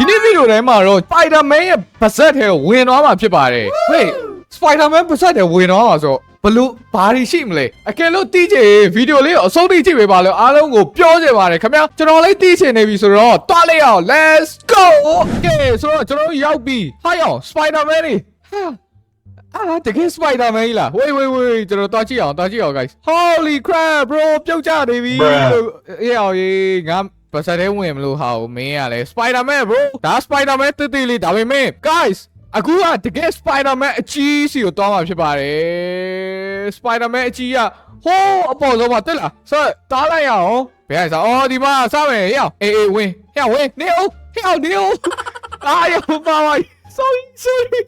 ဒီနေ့ဗီဒီယိုထဲမှာတော့ Spider-Man ရဲ့ပါဇက်ထဲကိုဝင်သွားမှာဖြစ်ပါတယ်ဟေး Spider-Man ပါဇက်ထဲဝင်သွားမှာဆိုဘလို့ဘာတွေရှိမလဲအကယ်လို့တီးချင်ဗီဒီယိုလေးကိုအဆုံးထိကြည့်ပေးပါလို့အားလုံးကိုပြောချင်ပါတယ်ခင်ဗျာကျွန်တော်လေးတီးချင်နေပြီဆိုတော့တွားလိုက်အောင် let's go okay ဆိုတော့ကျွန်တော်တို့ရောက်ပြီဟာရော Spider-Man နေဟာအာတကယ် Spider-Man ကြီးလား wait wait wait ကျွန်တော်တွားကြည့်အောင်တွားကြည့်အောင် guys holy crap bro ပြုတ်ကြနေပြီ Bruh လို့အေးအောင်ရေးငါ ပါစတဲ့ဝင်မလို့ဟာကိုမင်းရလဲ Spider-Man bro ဒါ Spider-Man တိတိလေးဒါပေမဲ့ guys အခုကတကယ် Spider-Man အကြီးစီကိုတွားမှာဖြစ်ပါတယ် Spider-Man အကြီးကဟိုးအပေါ်ဆုံးမှာတက်လာဆက်တားလိုက်ရအောင်ဘယ်ဟာစားအော်ဒီမှာစမယ်ဟဲ့အောင်အေးအေးဝင်ဟဲ့အောင်ဝင်နေအောင်ဟဲ့အောင်နေအောင်အာယောပါပါ sorry sorry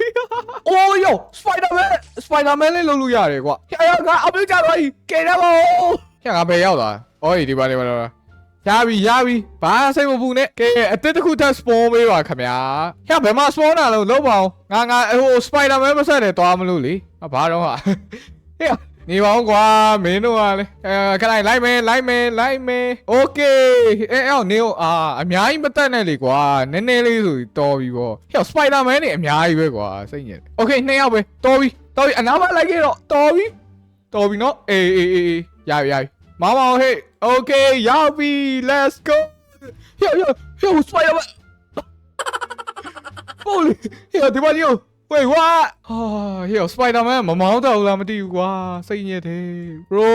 အိုးယော Spider-Man Spider-Man လေးလုံးလို့ရတယ်ကွာဟဲ့ရကအမေကြတော့ကဲရပါဦးဟဲ့ငါဘယ်ရောက်သွားအော်ဒီပါဒီပါဒီပါ ရပြီရပြီဘာစိတ်မပူနဲ့ကဲအတစ်တစ်ခုထပ် spawn ပေးပါခင်ဗျာဟဲ့ဘယ်မှာ spawn တာလို့လုံးပါအောင်ငါငါဟို Spider-Man မဆက်တယ်တွားမလို့လေဘာတော့ဟာဟဲ့နေပါအောင်ကွာမင်းတို့ကလေအဲခလိုက်လိုက်မယ်လိုက်မယ်လိုက်မယ်โอเคအဲအော်နေအောင်အာအများကြီးမတက်နဲ့လေကွာနည်းနည်းလေးဆိုပြီးတော်ပြီပေါ့ဟဲ့စပိုက်ဒါမန်နေအများကြီးပဲကွာစိတ်ညစ်တယ်โอเคနှစ်ယောက်ပဲတော်ပြီတော်ပြီအနားမလိုက်ခဲ့တော့တော်ပြီတော်ပြီနော်အေးအေးအေးအေးရပြီရပြီမမအောင်ဟေး Okay ရောက်ပြီ let's go ဟေးဟေးဟေး spider man Holy ဟေးဒီမနီယို Wait what ဟာဟေး spider man မမောင်းတော့လားမသိဘူးကွာစိတ်ညစ်တယ် bro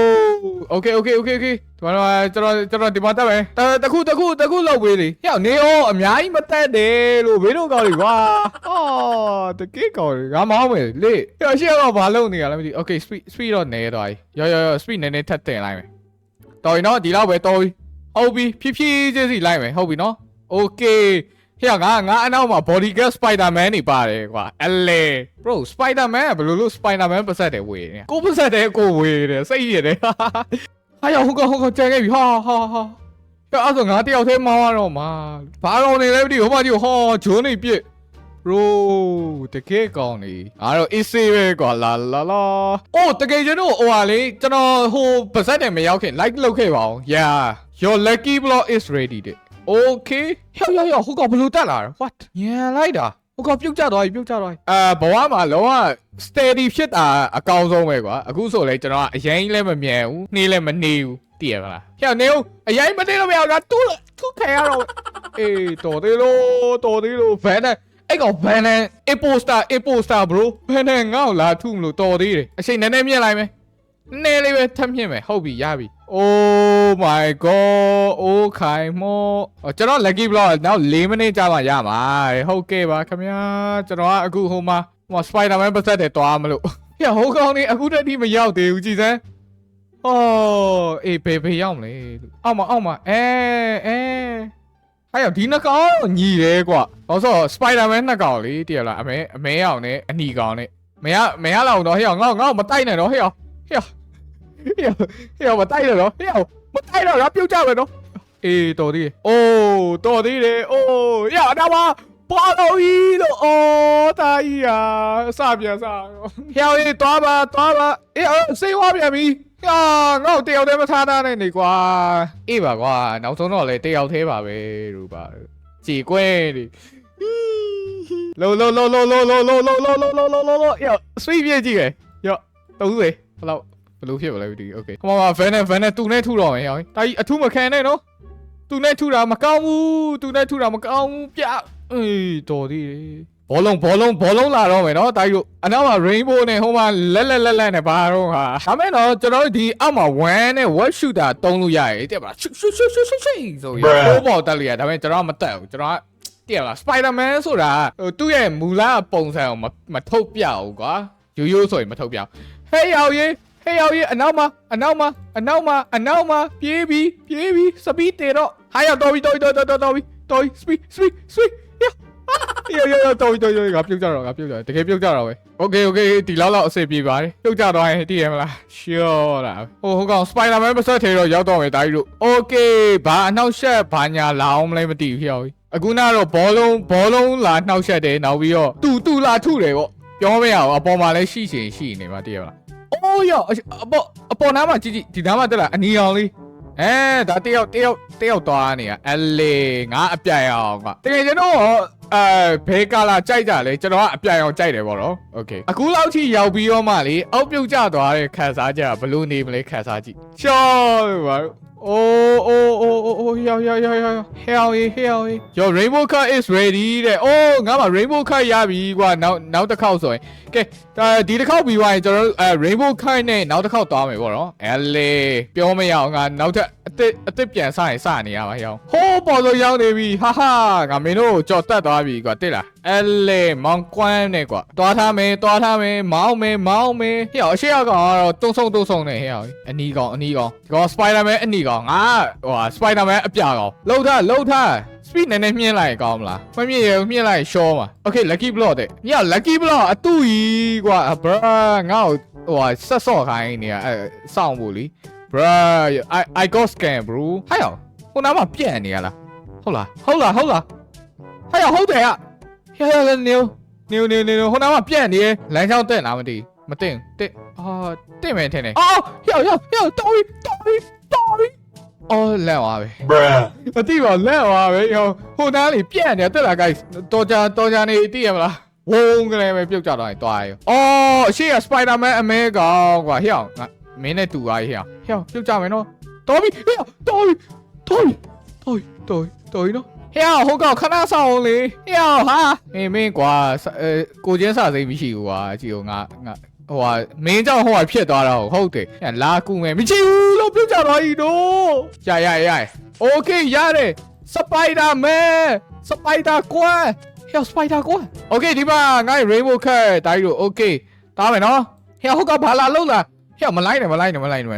Okay okay okay okay ဒီမှာတော့ကျွန်တော်ကျွန်တော်ဒီမှာတက်မယ်တခုတခုတခုလောက်ပေးလေဟေးနေအောင်အများကြီးမတက်တယ်လို့ဘင်းတို့ကောင်းလေကွာဟာတကယ်ကောင်းလေငါမောင်းမယ်လေဟေးရှေ့ကဘာလုပ်နေရလဲမသိ Okay speed speed တော့နေတော့ရောရောရော speed နည်းနည်းထပ်တင်လိုက်မယ် တော်ပြီနော်ဒီလောက်ပဲတော်ပြီဟုတ်ပြီဖြည်းဖြည်းချင်းစီလိုက်မယ်ဟုတ်ပြီနော် okay ဟဲ့ငါငါအနောက်မှာ bodyguard spider-man နေပါတယ်ကွာအလေ bro spider-man ကဘယ်လိုလို့ spider-man ပတ်သက်တယ်ဝေနေကိုပတ်သက်တယ်ကိုဝေတယ်စိတ်ရတယ်ဟာရဟုတ်ကဟုတ်ကကြံခဲ့ပြီဟာဟာဟာအဲ့အဲ့ဆိုငါတယောက်တည်းမောင်းရတော့မှာဘာကောင်နေလဲမသိဘူးဟိုမှာကြည့်ဟောဂျိုးနေပြစ် bro တကယ်ကောင်းနေအားတော့ easy ပဲကွာလာလာလာအိုးတကယ်ကျွန်တော်ဟိုဟာလေကျွန်တော်ဟိုပါဇက်တယ်မရောက်ခင် like လုပ်ခဲ့ပါအောင် yeah your lucky block is ready တဲ့ okay ဟျောဟျောဟိုကောင်ဘယ်လိုတက်လာလဲ what ညံလိုက်တာဟိုကောင်ပြုတ်ကျသွားပြီပြုတ်ကျသွားပြီအာဘဝမှာလုံးဝ steady ဖြစ်တာအကောင်းဆုံးပဲကွာအခုဆိုလေကျွန်တော်ကအရင်လည်းမမြန်ဘူးနှေးလည်းမနေဘူးတည်ရမလားဟျောနေဦးအရင်မနေလို့မရဘူးလားတူးတူးခဲရတော့အေးတော်သေးလို့တော်သေးလို့ဘန်နဲ့ အဲ့ကောင်ဘန်နဲ့ imposter imposter bro ဘန်နဲ့ငေါ့လာထုမလို့တော်သေးတယ်အချိန်နည်းနည်းမြင်လိုက်မယ်နည်းလေးပဲထပ်မြင့်မယ်ဟုတ်ပြီရပြီ Oh my god အိုးခိုင်မောအော်ကျွန်တော် lucky block နောက်၄မိနစ်ကြာမှရမှာဟုတ်ကဲ့ပါခင်ဗျာကျွန်တော်ကအခုဟိုမှာဟို Spider-Man ပတ်သက်တယ်တွားမလို့ဟဲ့ဟိုကောင်နေအခုတည်းဒီမရောက်သေးဘူးကြည်စမ်းဟောအေးဘေဘေရောက်မလဲလို့အောက်မှာအောက်မှာအဲအဲ ဟာရောက်ဒီနှစ်ကောင်ညီတယ်ကွာဟောဆို Spider-Man နှစ်ကောင်လေတည်ရလားအမဲအမဲအောင်နဲ့အနီကောင်နဲ့မရမရလောက်တော့ဟဲ့ငေါ့ငေါ့မတိုက်နဲ့တော့ဟဲ့ဟဲ့ဟေ့ဟေ့မတိုက်တော့နော်ဟေ့မတိုက်တော့ငါပြုတ်ကြမယ်နော်အေးတော်သေးတယ်အိုးတော်သေးတယ်အိုးရတော့ပါပါတော့ဤလို့အော်တာကြီးอ่ะစပြန်စဟေ့အေးတွားပါတွားပါအေးစိတ်ဝါပြန်ပြီ ဟာငါ့တယောက်တည်းမထားတာနဲ့နေကွာအေးပါကွာနောက်ဆုံးတော့လေတယောက်သေးပါပဲလို့ပါကြည်ကွဲနေလောလောလောလောလောလောလောလောလောလောလောလောလောယောဆွေးပြည့်ကြည့်ရယောတုံးစေဘလောက် ဘယ်လိုဖြစ်ပါလဲမသိဘူးโอเคဟိုမှာဗန်နဲ့ဗန်နဲ့တူနဲ့ထုတော့မယ်ဟောတာကြီးအထုမခံနဲ့နော်တူနဲ့ထုတာမကောင်းဘူးတူနဲ့ထုတာမကောင်းဘူးပြအေးတော်သေးတယ် ဘောလုံးဘောလုံးဘောလုံးလာတော့မယ်နော်တာကြီးတို့အနောက်မှာ rainbow နဲ့ဟိုမှာလက်လက်လက်လက်နဲ့ဘာတော့ဟာဒါမဲ့တော့ကျွန်တော်တို့ဒီအောက်မှာ1နဲ့ what shooter တုံးလို့ရတယ်တဲ့ပါရှူရှူရှူရှူရှူဆိုရဟိုဘောတက်လို့ရဒါမဲ့ကျွန်တော်မတက်ဘူးကျွန်တော်ကတည်ရလား Spider-Man ဆိုတာဟိုသူ့ရဲ့မူလပုံစံကိုမထုတ်ပြဘူးကွာရိုးရိုးဆိုရင်မထုတ်ပြဟဲ့ရောက်ရေးဟေးရောက်ရေးအနောက်မှာအနောက်မှာအနောက်မှာအနောက်မှာပြေးပြီးပြေးပြီးစပီးတေတော့ဟာရောက်တော်ပြီတော်ပြီတော်တော်တော်ပြီတော်ပြီစပီးစ ပီးစပီးယောယောယောတော်ပြီတော်ပြီငါပြုတ်ကြတော့ငါပြုတ်ကြတကယ်ပြုတ်ကြတော့ပဲโอเคโอเคဒီလောက်လောက်အဆင်ပြေပါတယ်ပြုတ်ကြတော့ရင်တည်ရမလားရှော့လားဟိုဟိုကောင်စပိုင်ဒါမန်ပစက်ထေတော့ရောက်တော့မယ်တာကြီးတို့โอเคဘာအနောက်ရှက်ဘာညာလာအောင်မလဲမသိဘူးရောက်အခုနကတော့ဘောလုံးဘောလုံးလာနှောက်ရှက်တယ်နောက်ပြီးတော့တူတူလာထုတယ်ပေါ့ပြောမရအောင်အပေါ်မှာလည်းရှိရှင်ရှိနေမှာတည်ရမလား အိုးရောအပေါ်အပေါ်နားမှာကြည့်ကြည့်ဒီနားမှာတက်လာအနီအောင်လေး အဲဒါတယောက်တယောက်တယောက်သွားနေရအလေငါအပြိုင်အောင်ကတကယ်ကျွန်တော်ရောအဲဘဲကလာကြိုက်ကြလေကျွန်တော်ကအပြိုင်အောင်ကြိုက်တယ်ပေါ့နော်โอเคအခုလောက်ထိရောက်ပြီးတော့မှလေအောက်ပြုတ်ကျသွားတဲ့ခန်းစားကြဘလို့နေမလဲခန်းစားကြည့်ရှော့ပါ အိုးအိုးအိုးအိုးအိုးယောယောယောယော hell yeah hell yeah your rainbow card is ready တဲ့အိုးငါမှ rainbow card ရပြီကွာနောက်နောက်တစ်ခေါက်ဆိုရင်ကဲဒါဒီတစ်ခေါက်ပြီးသွားရင်ကျွန်တော်တို့အဲ rainbow card နဲ့နောက်တစ်ခေါက်သွားမယ်ပေါ့နော်အဲလေပြောမရအောင်ငါနောက်ထပ်အစ်အစ်ပြန်စရင်စနေရပါဟောင်းဟိုးပေါ်လို့ရောက်နေပြီဟာဟာငါမင်းတို့ကိုကြော်တက်သွားပြီကွာတိလားအဲလေမောင်ကွမ်းနဲ့ကွာသွားထားမယ်သွားထားမယ်မောင်းမယ်မောင်းမယ်ဟေ့အရှိရကောင်ကတော့တုံဆုံတုံဆုံနေဟေ့ဟောင်းအနီကောင်အနီကောင်ဒီကောင် spider-man အနီကောင်ငါဟိုဟာ spider-man အပြကောင်လှုပ်ထားလှုပ်ထား speed နည်းနည်းမြင့်လိုက်ရင်ကောင်းမလားမမြင့်ရဘူးမြင့်လိုက်ရင် short မှာ okay lucky block တဲ့ည lucky block အတူကြီးကွာ bra ငါ့ကိုဟိုဟာဆက်ဆော့ခိုင်းနေရအဲစောင့်ဖို့လी bra i i got scan bro ဟဲ့အောင်ဟိုနားမှာပြန့်နေရလားဟုတ်လားဟုတ်လားဟုတ်လားဟဲ့အောင်ဟုတ်တယ်อ่ะ ဟဲ့ဟဲ့နေနေနေနေဟိုနားမှာပြန့်နေလမ်းချောင်းတက်လားမသိမသိတက်အာတက်မယ်ထင်တယ်အော်ဟဲ့ဟဲ့ဟဲ့တော်ပြီတော်ပြီတော်ပြီအော်လက်သွားပြီ Bruh. မသိပါလက်သွားပဲဟိုဟိုနားလေးပြန့်နေတက်လာ guys တော်ကြတော်ကြနေသိရမလားဝုန်းကလေးပဲပြုတ်ကြတော့ရင်တွားရောအော်အရှိက Spider-Man အမဲကောင်ကွာဟဲ့အောင်ငါမင်းနဲ့တူသွားပြီဟဲ့အောင်ဟဲ့အောင်ပြုတ်ကြမယ်နော်တော်ပြီဟဲ့အောင်တော်ပြီတော်ပြီတော်ပြီတော်ပြီတော်ပြီနော် ဟဲ့အောင်ဟိုကောင်ခဏဆောင်အောင်လေဟဲ့အောင်ဟာအေးမင်းကွာအဲကိုချင်းစာစိတ်မရှိဘူးကွာကြည့်ဦးငါငါဟိုဟာမင်းကြောင့်ဟိုဟာဖြစ်သွားတာဟုတ်တယ်ဟဲ့လာကူမယ်မရှိဘူးလို့ပြုတ်ကြတော့ဤတော့ရရရ Okay ရတယ်စပိုက်ဒါမန်စပိုက်ဒါကွာဟဲ့စပိုက်ဒါကွာ Okay ဒီမှာငါ့ rainbow cat တိုင်းတို့ Okay တားမယ်နော်ဟဲ့ဟုတ်ကဘာလာလုံးလားဟဲ့မလိုက်နဲ့မလိုက်နဲ့မလိုက်နဲ့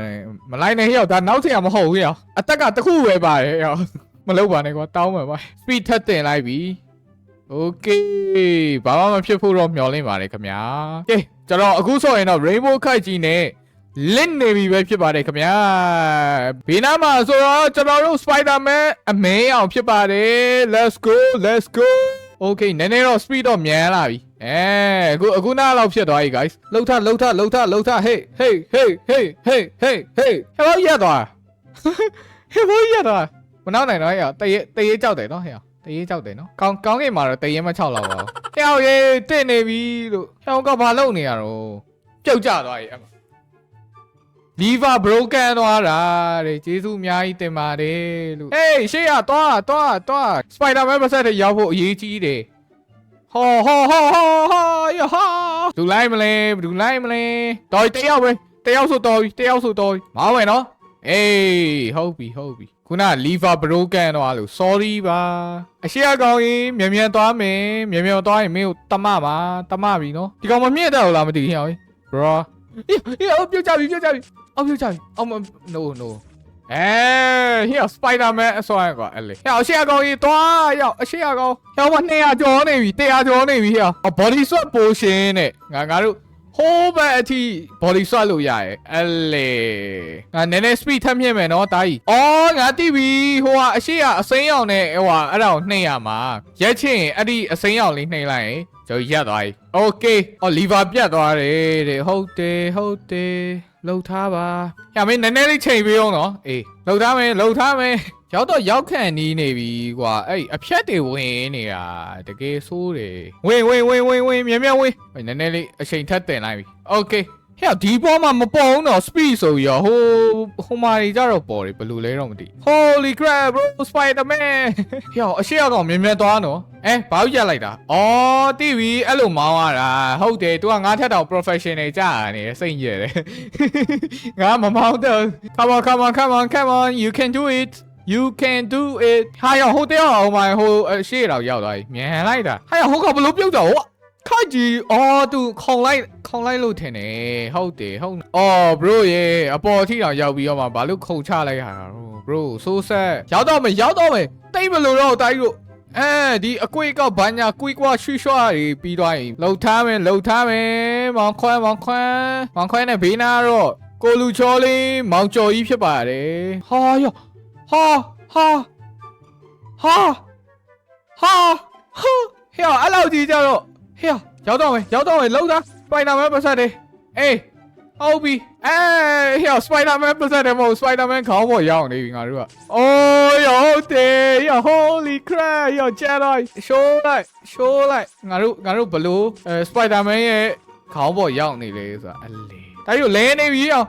မလိုက်နဲ့ဟဲ့ဒါနောက်ထပ်မဟုတ်ဘူးဟဲ့အတက်ကတစ်ခုပဲပါတယ်ဟဲ့ မလုပ်ပါနဲ့ကွာတောင်းမယ်ပါ speed ထက်တင်လိုက်ပြီ Okay ဘာမှမဖြစ်ဖို့တော့မျှော်လင့်ပါတယ်ခင်ဗျာကဲကျွန်တော်အခုဆိုရင်တော့ rainbow kite ကြီးနဲ့လင့်နေပြီပဲဖြစ်ပါတယ်ခင်ဗျာဘေးနားမှာဆိုတော့ကျွန်တော်တို့ Spider-Man အမဲအောင်ဖြစ်ပါတယ် let's go let's go okay နည်းနည်းတော့ speed တော့မြန်လာပြီအဲအခုအခုနားလောက်ဖြစ်သွားပြီ guys လှုပ်ထလှုပ်ထလှုပ်ထလှုပ်ထ hey hey hey hey hey hey hey ဟဲ့ဘာရသွားဟဲ့ဘာရသွားမ နောက်နိုင်တော့ဟဲ့တရေတရေကြောက်တယ်နော်ဟဲ့တရေကြောက်တယ်နော်ကောင်းကောင်းကင်မှာတော့တရေမချောက်တော့ပါဘူးဟဲ့ရေတင့်နေပြီလို့ဟဲ့ကဘာလုပ်နေရတော့ပြုတ်ကျသွားပြီအဲ့မှာ liver broken သွားတာတဲ့ကျေးဇူးအများကြီးတင်ပါတယ်လို့ hey ရှေ့ရသွားသွားသွား spider-man ပါဆက်တဲ့ရောက်ဖို့အရေးကြီးတယ်ဟောဟောဟောဟောဟောယဟာဒူလိုက်မလဲဒူလိုက်မလဲတော်တယောက်ပဲတယောက်ဆိုတော်ပြီတယောက်ဆိုတော်ပြီမောင်းမယ်နော်အေးဟုတ်ပြီဟုတ်ပြီ ခုန liver broken သွားလို့ sorry ပါအရှိအကောင်ကြီးမြန်မြန်သွားမယ်မြန်မြန်သွားရင်မင်းကိုတမပါတမပြီနော်ဒီကောင်မမြင့်တော့လားမသိဘူးဟဲ့ bro အေးအေးအော်ပြုတ်ကြပြီပြုတ်ကြပြီအော်ပြုတ်ကြပြီအော်မ no no အဲဟေ့စပိုင်ဒါမန်အစွမ်းကွာအဲ့လေဟေ့အရှိအကောင်ကြီးတွားရောက်အရှိအကောင်ဟောမ200ကျော်နေပြီ100ကျော်နေပြီဟေ့ body swap potion နဲ့ငါငါတို့ ဟိုးဘက်အထိ body swap လို့ရရဲ့အဲ့လေငါနည်းနည်း speed ထပ်မြင့်မယ်နော်တာကြီးအော်ငါတိပြီဟိုဟာအရှိကအစိမ်းရောင်နဲ့ဟိုဟာအဲ့ဒါကိုနှိမ့်ရမှာရက်ချင်အဲ့ဒီအစိမ်းရောင်လေးနှိမ့်လိုက်ရင်ကျွန်တော်ရက်သွားပြီ okay အော် liver ပြတ်သွားတယ်တဲ့ဟုတ်တယ်ဟုတ်တယ်လှုပ်ထားပါညမင်းနည်းနည်းလေးချိန်ပေးအောင်နော်အေးလှုပ်ထားမယ်လှုပ်ထားမယ် ရောက်တော့ရောက်ခန့်နီးနေပြီကွာအဲ့အဖြတ်တွေဝင်နေတာတကယ်ဆိုးတယ်ဝင်ဝင်ဝင်ဝင်ဝင်မြန်မြန်ဝင်နည်းနည်းလေးအချိန်ထပ်တင်လိုက်ပြီ okay ဟဲ့ဒီပေါ်မှာမပေါ်ဘူးတော့ speed ဆိုပြီးတော့ဟိုဟိုမာတွေကြတော့ပေါ်တယ်ဘယ်လိုလဲတော့မသိ Holy crap bro Spider-Man ဟဲ့အရှိအကောင်မြင်မြင်သွားနော်အဲဘာလို့ရလိုက်တာအော်တိပြီအဲ့လိုမောင်းရတာဟုတ်တယ် तू ကငါထက်တော့ professional ကြာနေစိတ်ညစ်တယ်ငါမမောင်းတော့ come on come on come on come on you can do it you can do it ဟာရဟိုတဲအောင်မဟိုအရှိတော့ရောက်သွားပြီမြန်လိုက်တာဟာရဟိုကဘလို့ပြုတ်တော့ဟိုခိုက်ကြီးအော် तू ခုံလိုက်ခုံလိုက်လို့ထင်တယ်ဟုတ်တယ်ဟုတ်အော် bro ရေအပေါ်အထိတော့ရောက်ပြီးတော့မှဘာလို့ခုံချလိုက်ရတာ bro so sad ရောက်တော့မယ်ရောက်တော့မယ်တိတ်မလို့တော့တိုက်လို့အဲဒီအကွေကောက်ဘာညာကွီကွာရွှွှွားတွေပြီးသွားရင်လှုပ်ထားမယ်လှုပ်ထားမယ်မောင်ခွန်းမောင်ခွန်းမောင်ခွန်းနဲ့ဘေးနာတော့ကိုလူချောလေးမောင်ကျော်ကြီးဖြစ်ပါတယ်ဟာယော ဟာဟာဟာဟာဟာဟဲ့အဲ့လောက်ကြီးကြတော့ဟဲ့ရောက်တော့မယ်ရောက်တော့မယ်လှုပ်သားစပိုင်ဒါမန်ပတ်ဆက်တယ်အေးဟုတ်ပြီအဲဟေ့စပိုင်ဒါမန်ပတ်သက်တယ်မဟုတ်စပိုင်ဒါမန်ခေါင်းပေါ်ရောက်နေပြီငါတို့ကအိုးရောဟုတ်တယ်ရော holy crap ရောကျတော့ show လိုက် show လိုက်ငါတို့ငါတို့ဘလို့အဲစပိုင်ဒါမန်ရဲ့ခေါင်းပေါ်ရောက်နေလေဆိုတာအလေဒါကြီးလဲနေပြီရော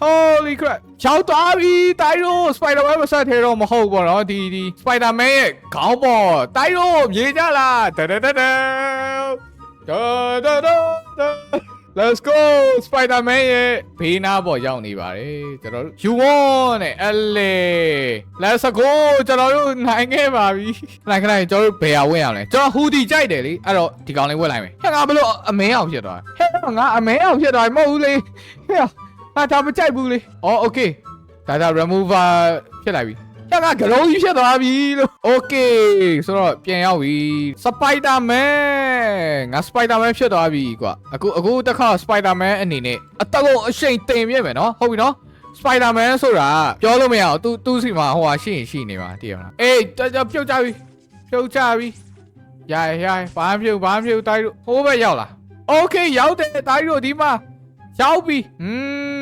holy crap ရောက်သွားပြီတိုင်းတို့ spider-man မဆက်သေးတော့မဟုတ်ဘောနော်ဒီဒီ spider-man ရဲ့ခေါင်းပေါ်တိုင်းတို့မြေကြလားတဒဒဒဒဒဒဒ Let's go Spider-Man ရဲ့ဘေးနားပေါ်ရောက်နေပါတယ်ကျွန်တော်တို့ You won နဲ့အလေ Let's go ကျွန်တော်တို့နိုင်ခဲ့ပါပြီခဏခဏကျွန်တော်တို့ဘယ်ဟာဝင်အောင်လဲကျွန်တော်ဟူဒီကြိုက်တယ်လေအဲ့တော့ဒီကောင်လေးဝင်လိုက်မယ်ဟဲ့ငါဘလို့အမင်းအောင်ဖြစ်သွားဟဲ့ငါအမင်းအောင်ဖြစ်သွားမဟုတ်ဘူးလေဟဲ့ ဟာဒါမကြိုက်ဘူးလေအော် okay ဒါဒါ remover ဖြစ်လိုက်ပြီညကဂရုံးကြီးဖြစ်သွားပြီလို့ okay ဆိုတော့ပြန်ရောက်ပြီ Spider-Man ငါ Spider-Man ဖြစ်သွားပြီကွာအခုအခုတစ်ခါ Spider-Man အနေနဲ့အတကုတ်အရှိန်တင်ပြမယ်နော်ဟုတ်ပြီနော် Spider-Man ဆိုတာပြောလို့မရအောင်သူသူစီမှာဟိုဟာရှိရင်ရှိနေပါတည်ရမလားအေးတကြပြုတ်ကြပြီပြုတ်ကြပြီရရရဘာမှပြုတ်ဘာမှပြုတ်တိုင်းတို့ဟိုးဘက်ရောက်လာ Okay ရောက်တယ်တိုင်းတို့ဒီမှာရောက်ပြီอืม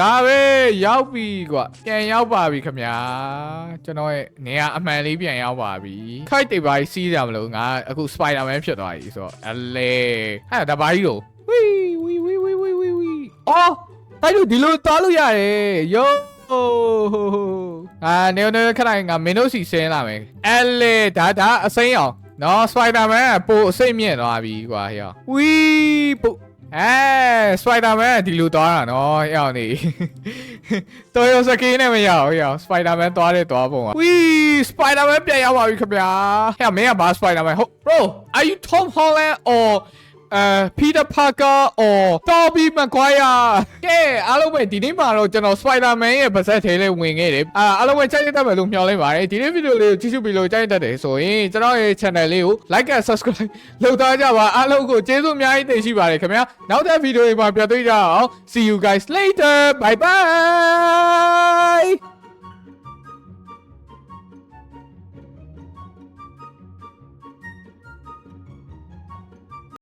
ဒါပဲရောက်ပြီကွာပြန်ရောက်ပါပြီခင်ဗျာကျွန်တော်ရဲ့နေရာအမှန်လေးပြန်ရောက်ပါပြီခိုက်တိတ်ပါကြီးစီးကြမလို့ငါအခု Spider-Man ဖြစ်သွားပြီဆိုတော့အလေဟဲ့ဒါပါကြီးတို့ဝီဝီဝီဝီဝီဝီဝီအော်တိုင်းတို့ဒီလိုသွားလို့ရတယ်ယောအာနေနေခဏငါမင်းတို့စီဆင်းလာမယ်အလေဒါဒါအစိမ်းအောင်နော် Spider-Man ကပိုအစိတ်မြင့်သွားပြီကွာဟဲ့ဝီပို အဲစပိုက်ဒါမန်ဒီလိုသွားတာနော်ရောက်နေတော်ရစကင်းနဲ့မရဘူးရောက်စပိုက်ဒါမန်သွားတဲ့သွားပုံကဝီစပိုက်ဒါမန်ပြန်ရောက်ပါပြီခင်ဗျာဟဲ့မင်းကဘာစပိုက်ဒါမန်ဟုတ် bro are you Tom Holland or uh Peter Parker or Tobey Maguire ကဲအားလုံးပဲဒီနေ့မှာတော့ကျွန်တော် Spider-Man ရဲ့ပါဇက်ထဲလေးဝင်ခဲ့တယ်အာအားလုံးပဲကြိုက်တတ်မယ်လို့မျှော်လင့်ပါတယ်ဒီနေ့ဗီဒီယိုလေးကိုကြည့်ရှုပြီးလို့ကြိုက်တတ်တယ်ဆိုရင်ကျွန်တော်ရဲ့ channel လေးကို like and subscribe လုပ်သားကြပါအားလုံးကိုကျေးဇူးအများကြီးတင်ရှိပါတယ်ခင်ဗျာနောက်တဲ့ဗီဒီယိုတွေမှာပြန်တွေ့ကြအောင် see you guys later bye bye